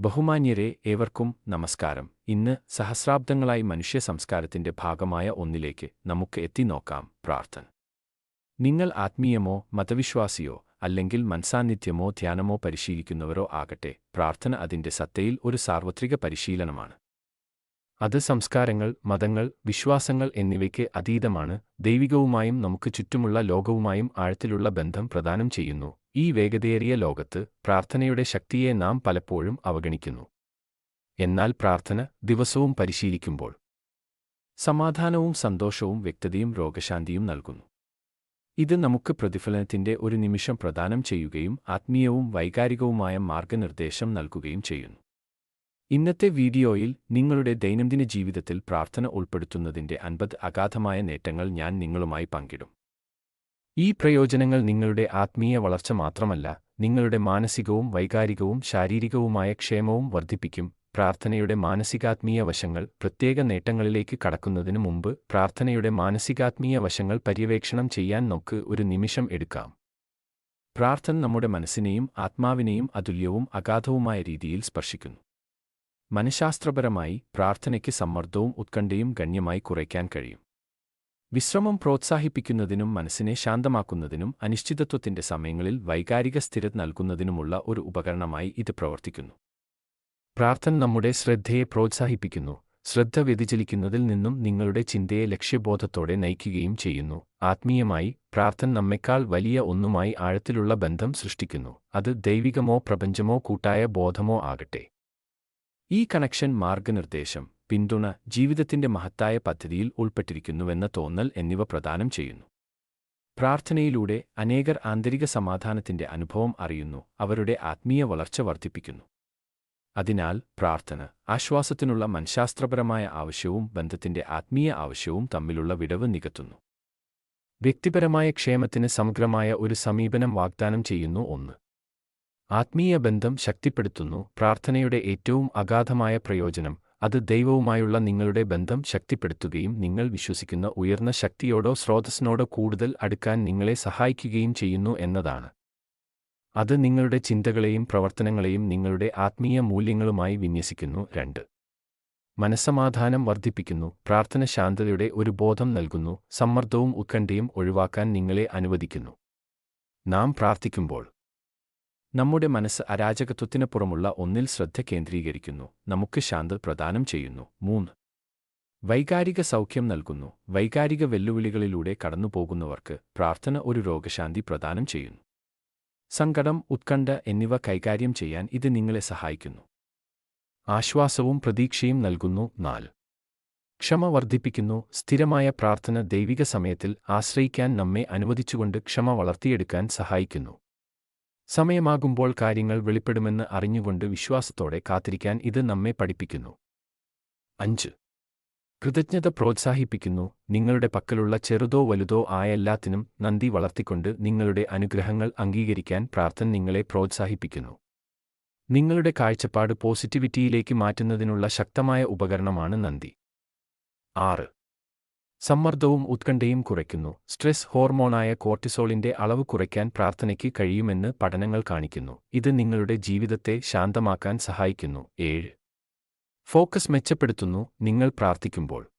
ബഹുമാന്യരെ ഏവർക്കും നമസ്കാരം. ഇന്ന് സഹസ്രാബ്ദങ്ങളായി മനുഷ്യ സംസ്കാരത്തിന്റെ ഭാഗമായ ഒന്നിലേക്ക് നമുക്ക് എത്തിനോക്കാം പ്രാർത്ഥന. നിങ്ങൾ ആത്മീയമോ മതവിശ്വാസിയോ അല്ലെങ്കിൽ മനസാന്നിധ്യമോ ധ്യാനമോ പരിശീലിക്കുന്നവരോ ആകട്ടെ പ്രാർത്ഥന അതിന്റെ സത്തയിൽ ഒരു സാർവത്രിക പരിശീലനമാണ്. അത് സംസ്കാരങ്ങൾ മതങ്ങൾ വിശ്വാസങ്ങൾ എന്നിവയ്ക്ക് അതീതമാണ്. ദൈവികവുമായും നമുക്ക് ചുറ്റുമുള്ള ലോകവുമായും ആഴത്തിലുള്ള ബന്ധം പ്രദാനം ചെയ്യുന്നു. ഈ വേഗതയേറിയ ലോകത്ത് പ്രാർത്ഥനയുടെ ശക്തിയെ നാം പലപ്പോഴും അവഗണിക്കുന്നു. എന്നാൽ പ്രാർത്ഥന ദിവസവും പരിശീലിക്കുമ്പോൾ സമാധാനവും സന്തോഷവും വ്യക്തതയും രോഗശാന്തിയും നൽകുന്നു. ഇത് നമുക്ക് പ്രതിഫലനത്തിന്റെ ഒരു നിമിഷം പ്രദാനം ചെയ്യുകയും ആത്മീയവും വൈകാരികവുമായ മാർഗനിർദ്ദേശം നൽകുകയും ചെയ്യുന്നു. ഇന്നത്തെ വീഡിയോയിൽ നിങ്ങളുടെ ദൈനംദിന ജീവിതത്തിൽ പ്രാർത്ഥന ഉൾപ്പെടുത്തുന്നതിന്റെ അൻപത് അഗാധമായ നേട്ടങ്ങൾ ഞാൻ നിങ്ങളുമായി പങ്കിടും. ഈ പ്രയോജനങ്ങൾ നിങ്ങളുടെ ആത്മീയ വളർച്ച മാത്രമല്ല നിങ്ങളുടെ മാനസികവും വൈകാരികവും ശാരീരികവുമായ ക്ഷേമവും വർദ്ധിപ്പിക്കും. പ്രാർത്ഥനയുടെ മാനസികാത്മീയ വശങ്ങൾ പ്രത്യേക നേട്ടങ്ങളിലേക്ക് കടക്കുന്നതിനു മുമ്പ് പ്രാർത്ഥനയുടെ മാനസികാത്മീയ വശങ്ങൾ പര്യവേക്ഷണം ചെയ്യാൻ നമുക്ക് ഒരു നിമിഷം എടുക്കാം. പ്രാർത്ഥന നമ്മുടെ മനസ്സിനെയും ആത്മാവിനെയും അതുല്യവും അഗാധവുമായ രീതിയിൽ സ്പർശിക്കുന്നു. മനഃശാസ്ത്രപരമായി പ്രാർത്ഥനയ്ക്ക് സമ്മർദ്ദവും ഉത്കണ്ഠയും ഗണ്യമായി കുറയ്ക്കാൻ കഴിയും. വിശ്രമം പ്രോത്സാഹിപ്പിക്കുന്നതിനും മനസ്സിനെ ശാന്തമാക്കുന്നതിനും അനിശ്ചിതത്വത്തിന്റെ സമയങ്ങളിൽ വൈകാരിക സ്ഥിരത നൽകുന്നതിനുമുള്ള ഒരു ഉപകരണമായി ഇത് പ്രവർത്തിക്കുന്നു. പ്രാർത്ഥന നമ്മുടെ ശ്രദ്ധയെ പ്രോത്സാഹിപ്പിക്കുന്നു. ശ്രദ്ധ വ്യതിചലിക്കുന്നതിൽ നിന്നും നിങ്ങളുടെ ചിന്തയെ ലക്ഷ്യബോധത്തോടെ നയിക്കുകയും ചെയ്യുന്നു. ആത്മീയമായി പ്രാർത്ഥന നമ്മെക്കാൾ വലിയ ഒന്നുമായി ആഴത്തിലുള്ള ബന്ധം സൃഷ്ടിക്കുന്നു. അത് ദൈവികമോ പ്രപഞ്ചമോ കൂട്ടായ ബോധമോ ആകട്ടെ. ഈ കണക്ഷൻ മാർഗനിർദ്ദേശം. പിന്തുണ ജീവിതത്തിന്റെ മഹത്തായ പദ്ധതിയിൽ ഉൾപ്പെട്ടിരിക്കുന്നുവെന്ന തോന്നൽ എന്നിവ പ്രദാനം ചെയ്യുന്നു. പ്രാർത്ഥനയിലൂടെ അനേകർ ആന്തരിക സമാധാനത്തിന്റെ അനുഭവം അറിയുന്നു അവരുടെ ആത്മീയ വളർച്ച വർദ്ധിപ്പിക്കുന്നു. അതിനാൽ പ്രാർത്ഥന ആശ്വാസത്തിനുള്ള മനഃശാസ്ത്രപരമായ ആവശ്യവും ബന്ധത്തിന്റെ ആത്മീയ ആവശ്യവും തമ്മിലുള്ള വിടവ് നികത്തുന്നു. വ്യക്തിപരമായ ക്ഷേമത്തിന് സമഗ്രമായ ഒരു സമീപനം വാഗ്ദാനം ചെയ്യുന്നു ഒന്ന്. ആത്മീയ ബന്ധം ശക്തിപ്പെടുത്തുന്നു പ്രാർത്ഥനയുടെ ഏറ്റവും അഗാധമായ പ്രയോജനം അത് ദൈവവുമായുള്ള നിങ്ങളുടെ ബന്ധം ശക്തിപ്പെടുത്തുകയും നിങ്ങൾ വിശ്വസിക്കുന്ന ഉയർന്ന ശക്തിയോടോ സ്രോതസ്സിനോടോ കൂടുതൽ അടുക്കാൻ നിങ്ങളെ സഹായിക്കുകയും ചെയ്യുന്നു എന്നതാണ്. അത് നിങ്ങളുടെ ചിന്തകളെയും പ്രവർത്തനങ്ങളെയും നിങ്ങളുടെ ആത്മീയ മൂല്യങ്ങളുമായി വിന്യസിക്കുന്നു. രണ്ട്. മനസ്സമാധാനം വർദ്ധിപ്പിക്കുന്നു. പ്രാർത്ഥന ശാന്തതയുടെ ഒരു ബോധം നൽകുന്നു. സമ്മർദ്ദവും ഉത്കണ്ഠയും ഒഴിവാക്കാൻ നിങ്ങളെ അനുവദിക്കുന്നു. നാം പ്രാർത്ഥിക്കുമ്പോൾ നമ്മുടെ മനസ്സ് അരാജകത്വത്തിന് പുറമുള്ള ഒന്നിൽ ശ്രദ്ധ കേന്ദ്രീകരിക്കുന്നു. നമുക്ക് ശാന്ത പ്രദാനം ചെയ്യുന്നു. മൂന്ന്. വൈകാരിക സൗഖ്യം നൽകുന്നു. വൈകാരിക വെല്ലുവിളികളിലൂടെ കടന്നുപോകുന്നവർക്ക് പ്രാർത്ഥന ഒരു രോഗശാന്തി പ്രദാനം ചെയ്യുന്നു. സങ്കടം ഉത്കണ്ഠ എന്നിവ കൈകാര്യം ചെയ്യാൻ ഇത് നിങ്ങളെ സഹായിക്കുന്നു. ആശ്വാസവും പ്രതീക്ഷയും നൽകുന്നു. നാല്. ക്ഷമ വർദ്ധിപ്പിക്കുന്നു. സ്ഥിരമായ പ്രാർത്ഥന ദൈവിക സമയത്തിൽ ആശ്രയിക്കാൻ നമ്മെ അനുവദിച്ചുകൊണ്ട് ക്ഷമ വളർത്തിയെടുക്കാൻ സഹായിക്കുന്നു. സമയമാകുമ്പോൾ കാര്യങ്ങൾ വെളിപ്പെടുമെന്ന് അറിഞ്ഞുകൊണ്ട് വിശ്വാസത്തോടെ കാത്തിരിക്കാൻ ഇത് നമ്മെ പഠിപ്പിക്കുന്നു. അഞ്ച്. കൃതജ്ഞത പ്രോത്സാഹിപ്പിക്കുന്നു. നിങ്ങളുടെ പക്കലുള്ള ചെറുതോ വലുതോ ആയ എല്ലാത്തിനും നന്ദി വളർത്തിക്കൊണ്ട് നിങ്ങളുടെ അനുഗ്രഹങ്ങൾ അംഗീകരിക്കാൻ പ്രാർത്ഥന നിങ്ങളെ പ്രോത്സാഹിപ്പിക്കുന്നു. നിങ്ങളുടെ കാഴ്ചപ്പാട് പോസിറ്റിവിറ്റിയിലേക്ക് മാറ്റുന്നതിനുള്ള ശക്തമായ ഉപകരണമാണ് നന്ദി. ആറ്. സമ്മർദ്ദവും ഉത്കണ്ഠയും കുറയ്ക്കുന്നു. സ്ട്രെസ് ഹോർമോണായ കോർട്ടിസോളിന്റെ അളവ് കുറയ്ക്കാൻ പ്രാർത്ഥനയ്ക്ക് കഴിയുമെന്ന് പഠനങ്ങൾ കാണിക്കുന്നു. ഇത് നിങ്ങളുടെ ജീവിതത്തെ ശാന്തമാക്കാൻ സഹായിക്കുന്നു. ഏഴ്. ഫോക്കസ് മെച്ചപ്പെടുത്തുന്നു. നിങ്ങൾ പ്രാർത്ഥിക്കുമ്പോൾ.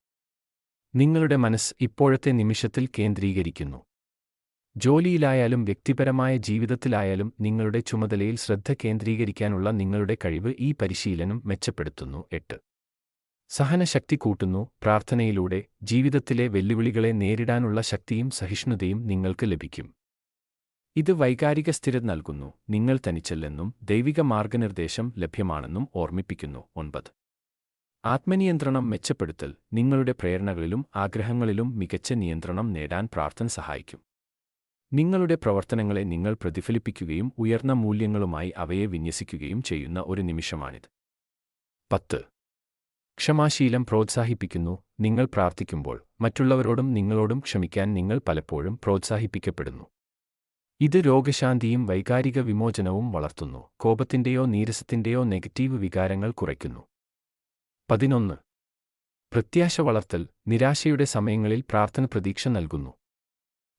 നിങ്ങളുടെ മനസ്സ് ഇപ്പോഴത്തെ നിമിഷത്തിൽ കേന്ദ്രീകരിക്കുന്നു. ജോലിയിലായാലും വ്യക്തിപരമായ ജീവിതത്തിലായാലും നിങ്ങളുടെ ചുമതലയിൽ ശ്രദ്ധ കേന്ദ്രീകരിക്കാനുള്ള നിങ്ങളുടെ കഴിവ് ഈ പരിശീലനം മെച്ചപ്പെടുത്തുന്നു. എട്ട്. സഹനശക്തി കൂട്ടുന്നു പ്രാർത്ഥനയിലൂടെ ജീവിതത്തിലെ വെല്ലുവിളികളെ നേരിടാനുള്ള ശക്തിയും സഹിഷ്ണുതയും നിങ്ങൾക്ക് ലഭിക്കും. ഇത് വൈകാരിക സ്ഥിരത നൽകുന്നു നിങ്ങൾ തനിച്ചല്ലെന്നും ദൈവിക മാർഗനിർദ്ദേശം ലഭ്യമാണെന്നും ഓർമ്മിപ്പിക്കുന്നു. ഒൻപത്. ആത്മനിയന്ത്രണം മെച്ചപ്പെടുത്തൽ നിങ്ങളുടെ പ്രേരണകളിലും ആഗ്രഹങ്ങളിലും മികച്ച നിയന്ത്രണം നേടാൻ പ്രാർത്ഥന സഹായിക്കും. നിങ്ങളുടെ പ്രവർത്തനങ്ങളെ നിങ്ങൾ പ്രതിഫലിപ്പിക്കുകയും ഉയർന്ന മൂല്യങ്ങളുമായി അവയെ വിന്യസിക്കുകയും ചെയ്യുന്ന ഒരു നിമിഷമാണിത്. പത്ത്. ക്ഷമാശീലം പ്രോത്സാഹിപ്പിക്കുന്നു നിങ്ങൾ പ്രാർത്ഥിക്കുമ്പോൾ. മറ്റുള്ളവരോടും നിങ്ങളോടും ക്ഷമിക്കാൻ നിങ്ങൾ പലപ്പോഴും പ്രോത്സാഹിപ്പിക്കപ്പെടുന്നു. ഇത് രോഗശാന്തിയും വൈകാരിക വിമോചനവും വളർത്തുന്നു. കോപത്തിന്റെയോ നീരസത്തിന്റെയോ നെഗറ്റീവ് വികാരങ്ങൾ കുറയ്ക്കുന്നു. പതിനൊന്ന്. പ്രത്യാശ വളർത്തൽ നിരാശയുടെ സമയങ്ങളിൽ പ്രാർത്ഥന പ്രതീക്ഷ നൽകുന്നു.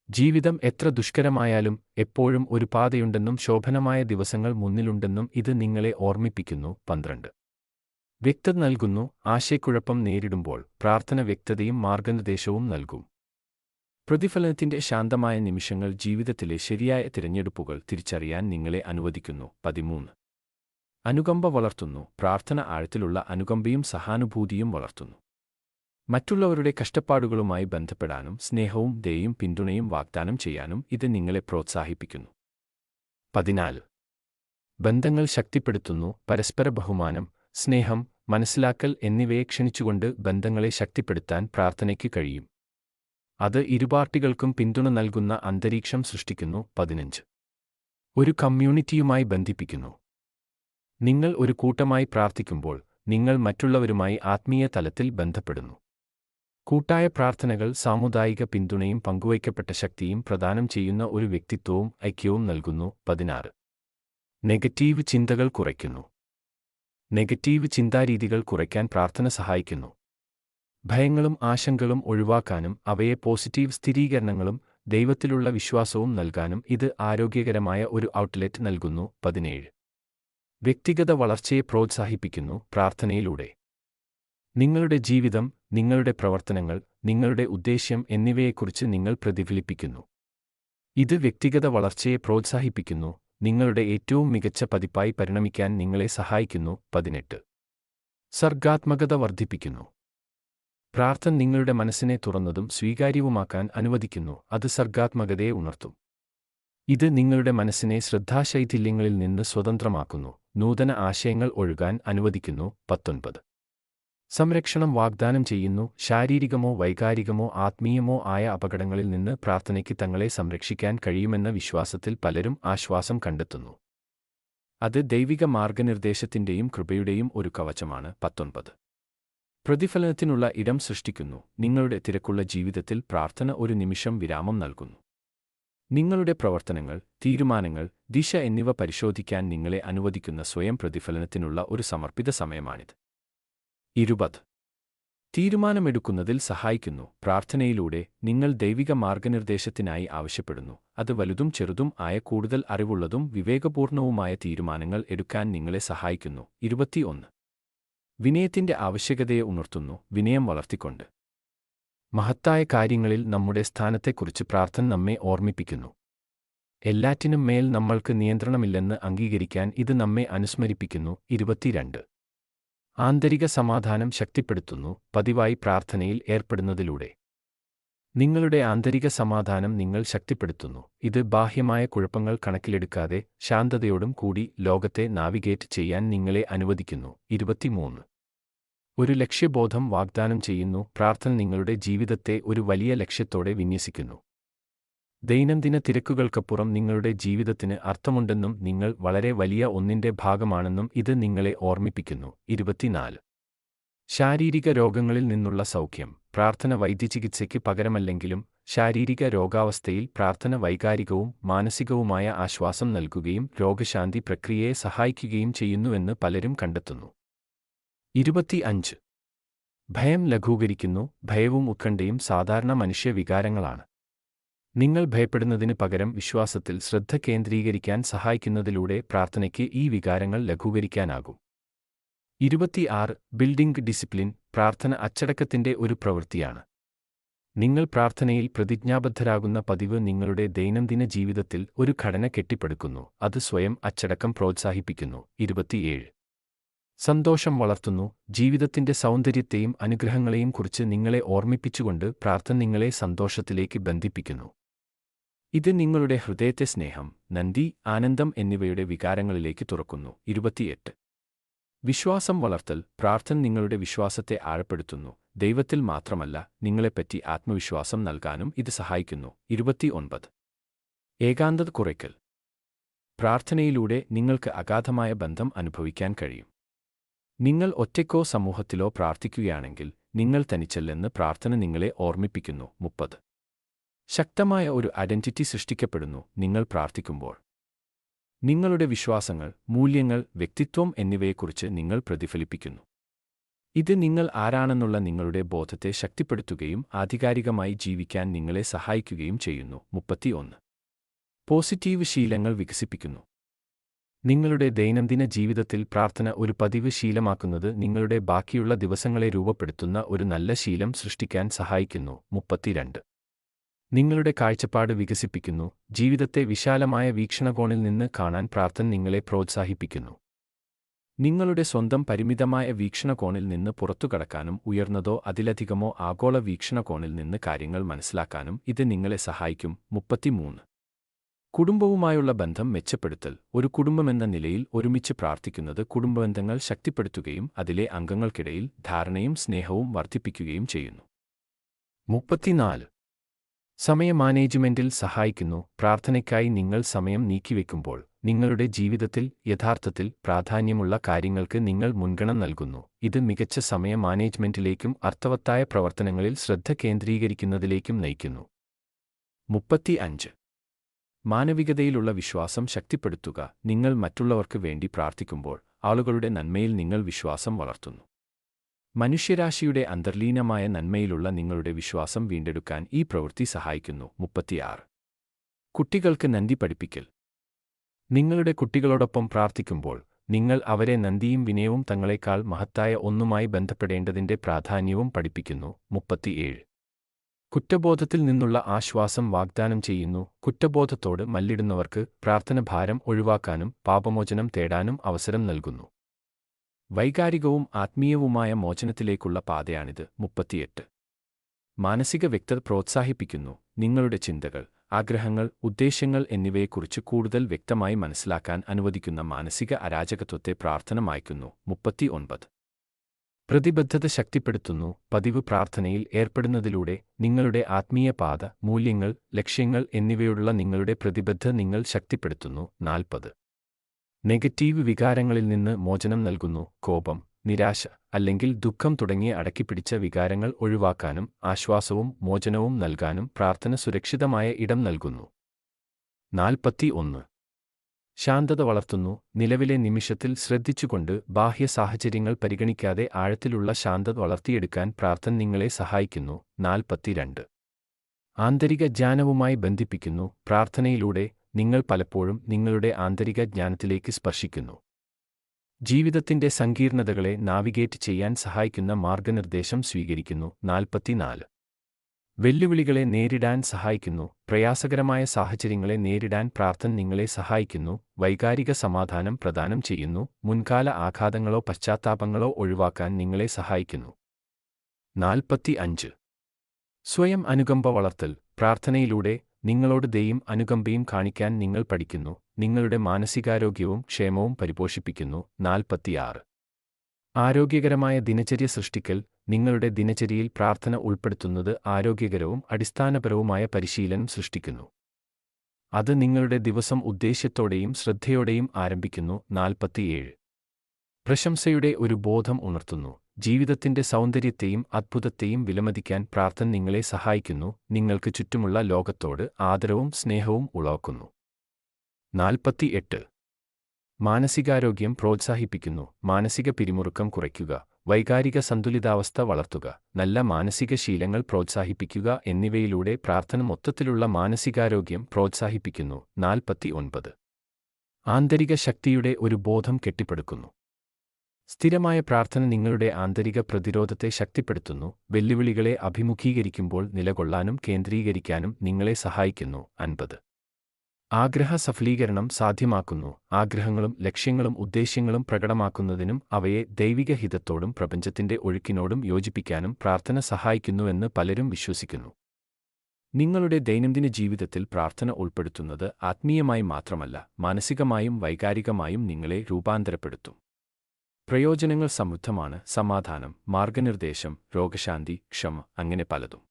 ജീവിതം എത്ര ദുഷ്കരമായാലും എപ്പോഴും ഒരു പാതയുണ്ടെന്നും ശോഭനമായ ദിവസങ്ങൾ മുന്നിലുണ്ടെന്നും ഇത് നിങ്ങളെ ഓർമ്മിപ്പിക്കുന്നു. പന്ത്രണ്ട്. വ്യക്തത നൽകുന്നു. ആശയക്കുഴപ്പം നേരിടുമ്പോൾ പ്രാർത്ഥന വ്യക്തതയും മാർഗനിർദ്ദേശവും നൽകും. പ്രതിഫലനത്തിന്റെ ശാന്തമായ നിമിഷങ്ങൾ ജീവിതത്തിലെ ശരിയായ തിരഞ്ഞെടുപ്പുകൾ തിരിച്ചറിയാൻ നിങ്ങളെ അനുവദിക്കുന്നു. പതിമൂന്ന്. അനുകമ്പ വളർത്തുന്നു. പ്രാർത്ഥന ആഴത്തിലുള്ള അനുകമ്പയും സഹാനുഭൂതിയും വളർത്തുന്നു. മറ്റുള്ളവരുടെ കഷ്ടപ്പാടുകളുമായി ബന്ധപ്പെടാനും സ്നേഹവും ദയയും പിന്തുണയും വാഗ്ദാനം ചെയ്യാനും ഇത് നിങ്ങളെ പ്രോത്സാഹിപ്പിക്കുന്നു. പതിനാല്. ബന്ധങ്ങൾ ശക്തിപ്പെടുത്തുന്നു. പരസ്പര ബഹുമാനം സ്നേഹം മനസ്സിലാക്കൽ എന്നിവയെ ക്ഷണിച്ചുകൊണ്ട് ബന്ധങ്ങളെ ശക്തിപ്പെടുത്താൻ പ്രാർത്ഥനയ്ക്ക് കഴിയും. അത് ഇരുപാർട്ടികൾക്കും പിന്തുണ നൽകുന്ന അന്തരീക്ഷം സൃഷ്ടിക്കുന്നു. പതിനഞ്ച്. ഒരു കമ്മ്യൂണിറ്റിയുമായി ബന്ധിപ്പിക്കുന്നു. നിങ്ങൾ ഒരു കൂട്ടമായി പ്രാർത്ഥിക്കുമ്പോൾ നിങ്ങൾ മറ്റുള്ളവരുമായി ആത്മീയ തലത്തിൽ ബന്ധപ്പെടുന്നു. കൂട്ടായ പ്രാർത്ഥനകൾ സാമുദായിക പിന്തുണയും പങ്കുവയ്ക്കപ്പെട്ട ശക്തിയും പ്രദാനം ചെയ്യുന്ന ഒരു വ്യക്തിത്വവും ഐക്യവും നൽകുന്നു. പതിനാറ്. നെഗറ്റീവ് ചിന്തകൾ കുറയ്ക്കുന്നു. നെഗറ്റീവ് ചിന്താരീതികൾ കുറയ്ക്കാൻ പ്രാർത്ഥന സഹായിക്കുന്നു. ഭയങ്ങളും ആശങ്കകളും ഒഴിവാക്കാനും അവയെ പോസിറ്റീവ് സ്ഥിരീകരണങ്ങളും ദൈവത്തിലുള്ള വിശ്വാസവും നൽകാനും ഇത് ആരോഗ്യകരമായ ഒരു ഔട്ട്ലെറ്റ് നൽകുന്നു. പതിനേഴ്. വ്യക്തിഗത വളർച്ചയെ പ്രോത്സാഹിപ്പിക്കുന്നു പ്രാർത്ഥനയിലൂടെ. നിങ്ങളുടെ ജീവിതം നിങ്ങളുടെ പ്രവർത്തനങ്ങൾ നിങ്ങളുടെ ഉദ്ദേശ്യം എന്നിവയെക്കുറിച്ച് നിങ്ങൾ പ്രതിഫലിപ്പിക്കുന്നു. ഇത് വ്യക്തിഗത വളർച്ചയെ പ്രോത്സാഹിപ്പിക്കുന്നു നിങ്ങളുടെ ഏറ്റവും മികച്ച പതിപ്പായി പരിണമിക്കാൻ നിങ്ങളെ സഹായിക്കുന്നു. പതിനെട്ട്. സർഗാത്മകത വർദ്ധിപ്പിക്കുന്നു. പ്രാർത്ഥന നിങ്ങളുടെ മനസ്സിനെ തുറന്നതും സ്വീകാര്യവുമാക്കാൻ അനുവദിക്കുന്നു. അത് സർഗാത്മകതയെ ഉണർത്തും. ഇത് നിങ്ങളുടെ മനസ്സിനെ ശ്രദ്ധാശൈഥില്യങ്ങളിൽ നിന്ന് സ്വതന്ത്രമാക്കുന്നു. നൂതന ആശയങ്ങൾ ഒഴുകാൻ അനുവദിക്കുന്നു. പത്തൊൻപത്. സംരക്ഷണം വാഗ്ദാനം ചെയ്യുന്നു ശാരീരികമോ വൈകാരികമോ ആത്മീയമോ ആയ അപകടങ്ങളിൽ നിന്ന് പ്രാർത്ഥനയ്ക്ക് തങ്ങളെ സംരക്ഷിക്കാൻ കഴിയുമെന്ന വിശ്വാസത്തിൽ പലരും ആശ്വാസം കണ്ടെത്തുന്നു. അത് ദൈവിക മാർഗനിർദ്ദേശത്തിന്റെയും കൃപയുടെയും ഒരു കവചമാണ്. പത്തൊൻപത്. പ്രതിഫലനത്തിനുള്ള ഇടം സൃഷ്ടിക്കുന്നു. നിങ്ങളുടെ തിരക്കുള്ള ജീവിതത്തിൽ പ്രാർത്ഥന ഒരു നിമിഷം വിരാമം നൽകുന്നു. നിങ്ങളുടെ പ്രവർത്തനങ്ങൾ തീരുമാനങ്ങൾ ദിശ എന്നിവ പരിശോധിക്കാൻ നിങ്ങളെ അനുവദിക്കുന്ന സ്വയം പ്രതിഫലനത്തിനുള്ള ഒരു സമർപ്പിത സമയമാണിത്. ഇരുപത്. തീരുമാനമെടുക്കുന്നതിൽ സഹായിക്കുന്നു. പ്രാർത്ഥനയിലൂടെ നിങ്ങൾ ദൈവിക മാർഗനിർദ്ദേശത്തിനായി ആവശ്യപ്പെടുന്നു. അത് വലുതും ചെറുതും ആയ കൂടുതൽ അറിവുള്ളതും വിവേകപൂർണവുമായ തീരുമാനങ്ങൾ എടുക്കാൻ നിങ്ങളെ സഹായിക്കുന്നു. ഇരുപത്തിയൊന്ന്. വിനയത്തിന്റെ ആവശ്യകതയെ ഉണർത്തുന്നു. വിനയം വളർത്തിക്കൊണ്ട്. മഹത്തായ കാര്യങ്ങളിൽ നമ്മുടെ സ്ഥാനത്തെക്കുറിച്ച് പ്രാർത്ഥന നമ്മെ ഓർമ്മിപ്പിക്കുന്നു. എല്ലാറ്റിനും മേൽ നമ്മൾക്ക് നിയന്ത്രണമില്ലെന്ന് അംഗീകരിക്കാൻ ഇത് നമ്മെ അനുസ്മരിപ്പിക്കുന്നു. ഇരുപത്തിരണ്ട്. ആന്തരിക സമാധാനം ശക്തിപ്പെടുത്തുന്നു പതിവായി പ്രാർത്ഥനയിൽ ഏർപ്പെടുന്നതിലൂടെ. നിങ്ങളുടെ ആന്തരിക സമാധാനം നിങ്ങൾ ശക്തിപ്പെടുത്തുന്നു. ഇത് ബാഹ്യമായ കുഴപ്പങ്ങൾ കണക്കിലെടുക്കാതെ ശാന്തതയോടും കൂടി ലോകത്തെ നാവിഗേറ്റ് ചെയ്യാൻ നിങ്ങളെ അനുവദിക്കുന്നു. ഇരുപത്തിമൂന്ന്. ഒരു ലക്ഷ്യബോധം വാഗ്ദാനം ചെയ്യുന്നു. പ്രാർത്ഥന നിങ്ങളുടെ ജീവിതത്തെ ഒരു വലിയ ലക്ഷ്യത്തോടെ വിന്യസിക്കുന്നു. ദൈനംദിന തിരക്കുകൾക്കപ്പുറം നിങ്ങളുടെ ജീവിതത്തിന് അർത്ഥമുണ്ടെന്നും നിങ്ങൾ വളരെ വലിയ ഒന്നിന്റെ ഭാഗമാണെന്നും ഇത് നിങ്ങളെ ഓർമ്മിപ്പിക്കുന്നു. ഇരുപത്തിനാല്. ശാരീരിക രോഗങ്ങളിൽ നിന്നുള്ള സൗഖ്യം. പ്രാർത്ഥന വൈദ്യചികിത്സയ്ക്ക് പകരമല്ലെങ്കിലും ശാരീരിക രോഗാവസ്ഥയിൽ പ്രാർത്ഥന വൈകാരികവും മാനസികവുമായ ആശ്വാസം നൽകുകയും രോഗശാന്തി പ്രക്രിയയെ സഹായിക്കുകയും ചെയ്യുന്നുവെന്ന് പലരും കണ്ടെത്തുന്നു. ഇരുപത്തി അഞ്ച് ഭയം ലഘൂകരിക്കുന്നു. ഭയവും ഉത്കണ്ഠയും സാധാരണ മനുഷ്യ വികാരങ്ങളാണ് നിങ്ങൾ ഭയപ്പെടുന്നതിന് പകരം വിശ്വാസത്തിൽ ശ്രദ്ധ കേന്ദ്രീകരിക്കാൻ സഹായിക്കുന്നതിലൂടെ പ്രാർത്ഥനയ്ക്ക് ഈ വികാരങ്ങൾ ലഘൂകരിക്കാനാകും. ഇരുപത്തിയാറ് ബിൽഡിംഗ് ഡിസിപ്ലിൻ പ്രാർത്ഥന അച്ചടക്കത്തിന്റെ ഒരു പ്രവൃത്തിയാണ്. നിങ്ങൾ പ്രാർത്ഥനയിൽ പ്രതിജ്ഞാബദ്ധരാകുന്ന പതിവ് നിങ്ങളുടെ ദൈനംദിന ജീവിതത്തിൽ ഒരു ഘടന കെട്ടിപ്പടുക്കുന്നു അത് സ്വയം അച്ചടക്കം പ്രോത്സാഹിപ്പിക്കുന്നു. ഇരുപത്തിയേഴ് സന്തോഷം വളർത്തുന്നു ജീവിതത്തിന്റെ സൗന്ദര്യത്തെയും അനുഗ്രഹങ്ങളെയും കുറിച്ച് നിങ്ങളെ ഓർമ്മിപ്പിച്ചുകൊണ്ട് പ്രാർത്ഥന നിങ്ങളെ സന്തോഷത്തിലേക്ക് ബന്ധിപ്പിക്കുന്നു. ഇത് നിങ്ങളുടെ ഹൃദയത്തെ സ്നേഹം നന്ദി ആനന്ദം എന്നിവയുടെ വികാരങ്ങളിലേക്ക് തുറക്കുന്നു. ഇരുപത്തിയെട്ട്. വിശ്വാസം വളർത്തൽ പ്രാർത്ഥന നിങ്ങളുടെ വിശ്വാസത്തെ ആഴപ്പെടുത്തുന്നു. ദൈവത്തിൽ മാത്രമല്ല നിങ്ങളെപ്പറ്റി ആത്മവിശ്വാസം നൽകാനും ഇത് സഹായിക്കുന്നു. ഇരുപത്തിയൊൻപത്. ഏകാന്തത കുറയ്ക്കൽ. പ്രാർത്ഥനയിലൂടെ നിങ്ങൾക്ക് അഗാധമായ ബന്ധം അനുഭവിക്കാൻ കഴിയും. നിങ്ങൾ ഒറ്റയ്ക്കോ സമൂഹത്തിലോ പ്രാർത്ഥിക്കുകയാണെങ്കിൽ നിങ്ങൾ തനിച്ചല്ലെന്ന് പ്രാർത്ഥന നിങ്ങളെ ഓർമ്മിപ്പിക്കുന്നു. മുപ്പത്. ശക്തമായ ഒരു ഐഡന്റിറ്റി സൃഷ്ടിക്കപ്പെടുന്നു നിങ്ങൾ പ്രാർത്ഥിക്കുമ്പോൾ. നിങ്ങളുടെ വിശ്വാസങ്ങൾ മൂല്യങ്ങൾ വ്യക്തിത്വം എന്നിവയെക്കുറിച്ച് നിങ്ങൾ പ്രതിഫലിപ്പിക്കുന്നു. ഇത് നിങ്ങൾ ആരാണെന്നുള്ള നിങ്ങളുടെ ബോധത്തെ ശക്തിപ്പെടുത്തുകയും ആധികാരികമായി ജീവിക്കാൻ നിങ്ങളെ സഹായിക്കുകയും ചെയ്യുന്നു. മുപ്പത്തിയൊന്ന്. പോസിറ്റീവ് ശീലങ്ങൾ വികസിപ്പിക്കുന്നു. നിങ്ങളുടെ ദൈനംദിന ജീവിതത്തിൽ പ്രാർത്ഥന ഒരു പതിവ് ശീലമാക്കുന്നത് നിങ്ങളുടെ ബാക്കിയുള്ള ദിവസങ്ങളെ രൂപപ്പെടുത്തുന്ന ഒരു നല്ല ശീലം സൃഷ്ടിക്കാൻ സഹായിക്കുന്നു. മുപ്പത്തിരണ്ട്. നിങ്ങളുടെ കാഴ്ചപ്പാട് വികസിപ്പിക്കുന്നു. ജീവിതത്തെ വിശാലമായ വീക്ഷണകോണിൽ നിന്ന് കാണാൻ പ്രാർത്ഥന നിങ്ങളെ പ്രോത്സാഹിപ്പിക്കുന്നു. നിങ്ങളുടെ സ്വന്തം പരിമിതമായ വീക്ഷണകോണിൽ നിന്ന് പുറത്തുകടക്കാനും ഉയർന്നതോ അതിലധികമോ ആഗോള വീക്ഷണകോണിൽ നിന്ന് കാര്യങ്ങൾ മനസ്സിലാക്കാനും ഇത് നിങ്ങളെ സഹായിക്കും. മുപ്പത്തിമൂന്ന്. കുടുംബവുമായുള്ള ബന്ധം മെച്ചപ്പെടുത്തൽ. ഒരു കുടുംബമെന്ന നിലയിൽ ഒരുമിച്ച് പ്രാർത്ഥിക്കുന്നത് കുടുംബബന്ധങ്ങൾ ശക്തിപ്പെടുത്തുകയും അതിലെ അംഗങ്ങൾക്കിടയിൽ ധാരണയും സ്നേഹവും വർദ്ധിപ്പിക്കുകയും ചെയ്യുന്നു. മുപ്പത്തിനാല്. സമയ മാനേജ്മെന്റിൽ സഹായിക്കുന്നു. പ്രാർത്ഥനയ്ക്കായി നിങ്ങൾ സമയം നീക്കിവെക്കുമ്പോൾ നിങ്ങളുടെ ജീവിതത്തിൽ യഥാർത്ഥത്തിൽ പ്രാധാന്യമുള്ള കാര്യങ്ങൾക്ക് നിങ്ങൾ മുൻഗണന നൽകുന്നു. ഇത് മികച്ച സമയ മാനേജ്മെന്റിലേക്കും അർത്ഥവത്തായ പ്രവർത്തനങ്ങളിൽ ശ്രദ്ധ കേന്ദ്രീകരിക്കുന്നതിലേക്കും നയിക്കുന്നു. മുപ്പത്തി അഞ്ച് മാനവികതയിലുള്ള വിശ്വാസം ശക്തിപ്പെടുത്തുക. നിങ്ങൾ മറ്റുള്ളവർക്ക് വേണ്ടി പ്രാർത്ഥിക്കുമ്പോൾ ആളുകളുടെ നന്മയിൽ നിങ്ങൾ വിശ്വാസം വളർത്തുന്നു. മനുഷ്യരാശിയുടെ അന്തർലീനമായ നന്മയിലുള്ള നിങ്ങളുടെ വിശ്വാസം വീണ്ടെടുക്കാൻ ഈ പ്രവൃത്തി സഹായിക്കുന്നു. മുപ്പത്തിയാറ്. കുട്ടികൾക്ക് നന്ദി പഠിപ്പിക്കൽ. നിങ്ങളുടെ കുട്ടികളോടൊപ്പം പ്രാർത്ഥിക്കുമ്പോൾ നിങ്ങൾ അവരെ നന്ദിയും വിനയവും തങ്ങളെക്കാൾ മഹത്തായ ഒന്നുമായി ബന്ധപ്പെടേണ്ടതിന്റെ പ്രാധാന്യവും പഠിപ്പിക്കുന്നു. മുപ്പത്തിയേഴ്. കുറ്റബോധത്തിൽ നിന്നുള്ള ആശ്വാസം വാഗ്ദാനം ചെയ്യുന്നു. കുറ്റബോധത്തോട് മല്ലിടുന്നവർക്ക് പ്രാർത്ഥന ഭാരം ഒഴിവാക്കാനും പാപമോചനം തേടാനും അവസരം നൽകുന്നു. വൈകാരികവും ആത്മീയവുമായ മോചനത്തിലേക്കുള്ള പാതയാണിത്. മുപ്പത്തിയെട്ട്. മാനസിക വ്യക്തത പ്രോത്സാഹിപ്പിക്കുന്നു. നിങ്ങളുടെ ചിന്തകൾ ആഗ്രഹങ്ങൾ ഉദ്ദേശ്യങ്ങൾ എന്നിവയെക്കുറിച്ച് കൂടുതൽ വ്യക്തമായി മനസ്സിലാക്കാൻ അനുവദിക്കുന്ന മാനസിക അരാജകത്വത്തെ പ്രാർത്ഥന മായ്ക്കുന്നു. മുപ്പത്തിയൊൻപത്. പ്രതിബദ്ധത ശക്തിപ്പെടുത്തുന്നു. പതിവ് പ്രാർത്ഥനയിൽ ഏർപ്പെടുന്നതിലൂടെ നിങ്ങളുടെ ആത്മീയ പാത മൂല്യങ്ങൾ ലക്ഷ്യങ്ങൾ എന്നിവയോടുള്ള നിങ്ങളുടെ പ്രതിബദ്ധത നിങ്ങൾ ശക്തിപ്പെടുത്തുന്നു. നാൽപ്പത്. നെഗറ്റീവ് വികാരങ്ങളിൽ നിന്ന് മോചനം നൽകുന്നു. കോപം നിരാശ അല്ലെങ്കിൽ ദുഃഖം തുടങ്ങിയ അടക്കിപ്പിടിച്ച വികാരങ്ങൾ ഒഴിവാക്കാനും ആശ്വാസവും മോചനവും നൽകാനും പ്രാർത്ഥന സുരക്ഷിതമായ ഇടം നൽകുന്നു. നാൽപ്പത്തി ഒന്ന് ശാന്തത വളർത്തുന്നു. നിലവിലെ നിമിഷത്തിൽ ശ്രദ്ധിച്ചുകൊണ്ട് ബാഹ്യ സാഹചര്യങ്ങൾ പരിഗണിക്കാതെ ആഴത്തിലുള്ള ശാന്തത വളർത്തിയെടുക്കാൻ പ്രാർത്ഥന നിങ്ങളെ സഹായിക്കുന്നു. നാൽപ്പത്തിരണ്ട്. ആന്തരിക ജ്ഞാനവുമായി ബന്ധിപ്പിക്കുന്നു. പ്രാർത്ഥനയിലൂടെ നിങ്ങൾ പലപ്പോഴും നിങ്ങളുടെ ആന്തരിക ജ്ഞാനത്തിലേക്ക് സ്പർശിക്കുന്നു. ജീവിതത്തിന്റെ സങ്കീർണതകളെ നാവിഗേറ്റ് ചെയ്യാൻ സഹായിക്കുന്ന മാർഗനിർദ്ദേശം സ്വീകരിക്കുന്നു. നാൽപ്പത്തിനാല്. വെല്ലുവിളികളെ നേരിടാൻ സഹായിക്കുന്നു. പ്രയാസകരമായ സാഹചര്യങ്ങളെ നേരിടാൻ പ്രാർത്ഥന നിങ്ങളെ സഹായിക്കുന്നു. വൈകാരിക സമാധാനം പ്രദാനം ചെയ്യുന്നു. മുൻകാല ആഘാതങ്ങളോ പശ്ചാത്താപങ്ങളോ ഒഴിവാക്കാൻ നിങ്ങളെ സഹായിക്കുന്നു. നാൽപ്പത്തി അഞ്ച് സ്വയം അനുകമ്പ വളർത്തൽ. പ്രാർത്ഥനയിലൂടെ നിങ്ങളോട് ദയും അനുകമ്പയും കാണിക്കാൻ നിങ്ങൾ പഠിക്കുന്നു. നിങ്ങളുടെ മാനസികാരോഗ്യവും ക്ഷേമവും പരിപോഷിപ്പിക്കുന്നു. നാൽപ്പത്തിയാറ്. ആരോഗ്യകരമായ ദിനചര്യ സൃഷ്ടിക്കൽ. നിങ്ങളുടെ ദിനചര്യയിൽ പ്രാർത്ഥന ഉൾപ്പെടുത്തുന്നത് ആരോഗ്യകരവും അടിസ്ഥാനപരവുമായ പരിശീലനം സൃഷ്ടിക്കുന്നു. അത് നിങ്ങളുടെ ദിവസം ഉദ്ദേശ്യത്തോടെയും ശ്രദ്ധയോടെയും ആരംഭിക്കുന്നു. നാൽപ്പത്തിയേഴ്. പ്രശംസയുടെ ഒരു ബോധം ഉണർത്തുന്നു. ജീവിതത്തിന്റെ സൗന്ദര്യത്തെയും അത്ഭുതത്തെയും വിലമതിക്കാൻ പ്രാർത്ഥന നിങ്ങളെ സഹായിക്കുന്നു. നിങ്ങൾക്ക് ചുറ്റുമുള്ള ലോകത്തോട് ആദരവും സ്നേഹവും ഉളവാക്കുന്നു. നാൽപ്പത്തിയെട്ട്. മാനസികാരോഗ്യം പ്രോത്സാഹിപ്പിക്കുന്നു. മാനസിക പിരിമുറുക്കം കുറയ്ക്കുക. വൈകാരിക സന്തുലിതാവസ്ഥ വളർത്തുക. നല്ല മാനസിക ശീലങ്ങൾ പ്രോത്സാഹിപ്പിക്കുക എന്നിവയിലൂടെ പ്രാർത്ഥന മൊത്തത്തിലുള്ള മാനസികാരോഗ്യം പ്രോത്സാഹിപ്പിക്കുന്നു. നാൽപ്പത്തി ഒൻപത് ആന്തരിക ശക്തിയുടെ ഒരു ബോധം കെട്ടിപ്പടുക്കുന്നു. സ്ഥിരമായ പ്രാർത്ഥന നിങ്ങളുടെ ആന്തരിക പ്രതിരോധത്തെ ശക്തിപ്പെടുത്തുന്നു. വെല്ലുവിളികളെ അഭിമുഖീകരിക്കുമ്പോൾ നിലകൊള്ളാനും കേന്ദ്രീകരിക്കാനും നിങ്ങളെ സഹായിക്കുന്നു. അൻപത്. ആഗ്രഹ സഫലീകരണം സാധ്യമാക്കുന്നു. ആഗ്രഹങ്ങളും ലക്ഷ്യങ്ങളും ഉദ്ദേശ്യങ്ങളും പ്രകടമാക്കുന്നതിനും അവയെ ദൈവിക ഹിതത്തോടും പ്രപഞ്ചത്തിന്റെ ഒഴുക്കിനോടും യോജിപ്പിക്കാനും പ്രാർത്ഥന സഹായിക്കുന്നുവെന്ന് പലരും വിശ്വസിക്കുന്നു. നിങ്ങളുടെ ദൈനംദിന ജീവിതത്തിൽ പ്രാർത്ഥന ഉൾപ്പെടുത്തുന്നത് ആത്മീയമായി മാത്രമല്ല മാനസികമായും വൈകാരികമായും നിങ്ങളെ രൂപാന്തരപ്പെടുത്തും. പ്രയോജനങ്ങൾ സമൃദ്ധമാണ് സമാധാനം മാർഗനിർദ്ദേശം രോഗശാന്തി ക്ഷമ അങ്ങനെ പലതും.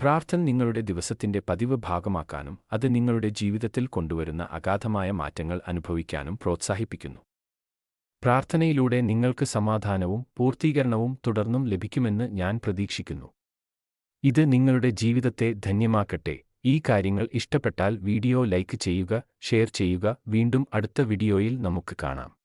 പ്രാർത്ഥന നിങ്ങളുടെ ദിവസത്തിന്റെ പതിവ് ഭാഗമാക്കാനും അത് നിങ്ങളുടെ ജീവിതത്തിൽ കൊണ്ടുവരുന്ന അഗാധമായ മാറ്റങ്ങൾ അനുഭവിക്കാനും പ്രോത്സാഹിപ്പിക്കുന്നു. പ്രാർത്ഥനയിലൂടെ നിങ്ങൾക്ക് സമാധാനവും പൂർത്തീകരണവും തുടർന്നും ലഭിക്കുമെന്ന് ഞാൻ പ്രതീക്ഷിക്കുന്നു. ഇത് നിങ്ങളുടെ ജീവിതത്തെ ധന്യമാക്കട്ടെ. ഈ കാര്യങ്ങൾ ഇഷ്ടപ്പെട്ടാൽ വീഡിയോ ലൈക്ക് ചെയ്യുക ഷെയർ ചെയ്യുക. വീണ്ടും അടുത്ത വീഡിയോയിൽ നമുക്ക് കാണാം.